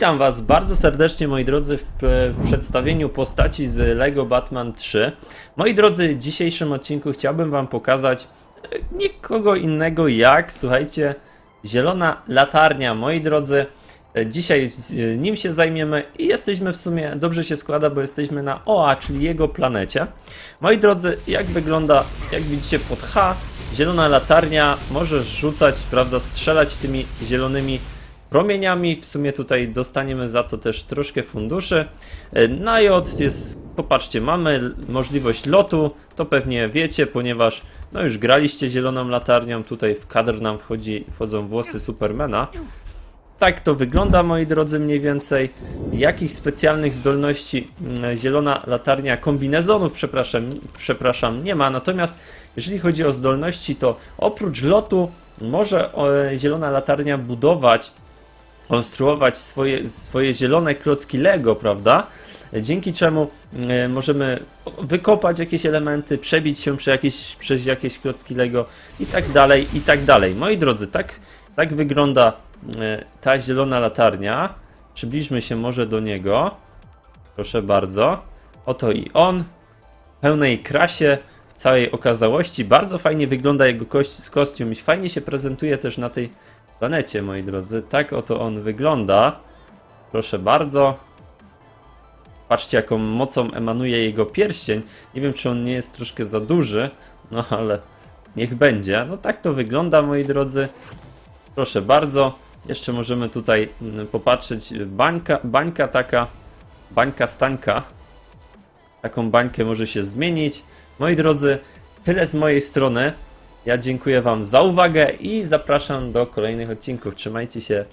Witam Was bardzo serdecznie, moi drodzy, w, przedstawieniu postaci z LEGO Batman 3. Moi drodzy, w dzisiejszym odcinku chciałbym Wam pokazać e, nikogo innego jak, słuchajcie, zielona latarnia. Moi drodzy, e, dzisiaj e, nim się zajmiemy i jesteśmy w sumie, dobrze się składa, bo jesteśmy na OA, czyli jego planecie. Moi drodzy, jak wygląda, jak widzicie pod H, zielona latarnia może rzucać, prawda, strzelać tymi zielonymi promieniami. W sumie tutaj dostaniemy za to też troszkę funduszy. E, Na J jest, popatrzcie, mamy możliwość lotu, to pewnie wiecie, ponieważ no już graliście zieloną latarnią, tutaj w kadr nam wchodzi, wchodzą włosy Supermana. Tak to wygląda, moi drodzy, mniej więcej. Jakichś specjalnych zdolności mm, zielona latarnia kombinezonów, przepraszam, przepraszam, nie ma. Natomiast jeżeli chodzi o zdolności, to oprócz lotu może e, zielona latarnia budować konstruować swoje, swoje zielone klocki Lego, prawda? Dzięki czemu e, możemy wykopać jakieś elementy, przebić się przez jakieś, przez jakieś klocki Lego i tak dalej, i tak dalej. Moi drodzy, tak, tak wygląda e, ta zielona latarnia. Przybliżmy się może do niego. Proszę bardzo. Oto i on. W pełnej krasie, w całej okazałości. Bardzo fajnie wygląda jego kostium i fajnie się prezentuje też na tej planecie, moi drodzy. Tak oto on wygląda. Proszę bardzo. Patrzcie, jaką mocą emanuje jego pierścień. Nie wiem, czy on nie jest troszkę za duży, no ale niech będzie. No tak to wygląda, moi drodzy. Proszę bardzo. Jeszcze możemy tutaj mm, popatrzeć. Bańka, bańka taka, bańka stańka. Taką bańkę może się zmienić. Moi drodzy, tyle z mojej strony. Ja dziękuję Wam za uwagę i zapraszam do kolejnych odcinków. Trzymajcie się.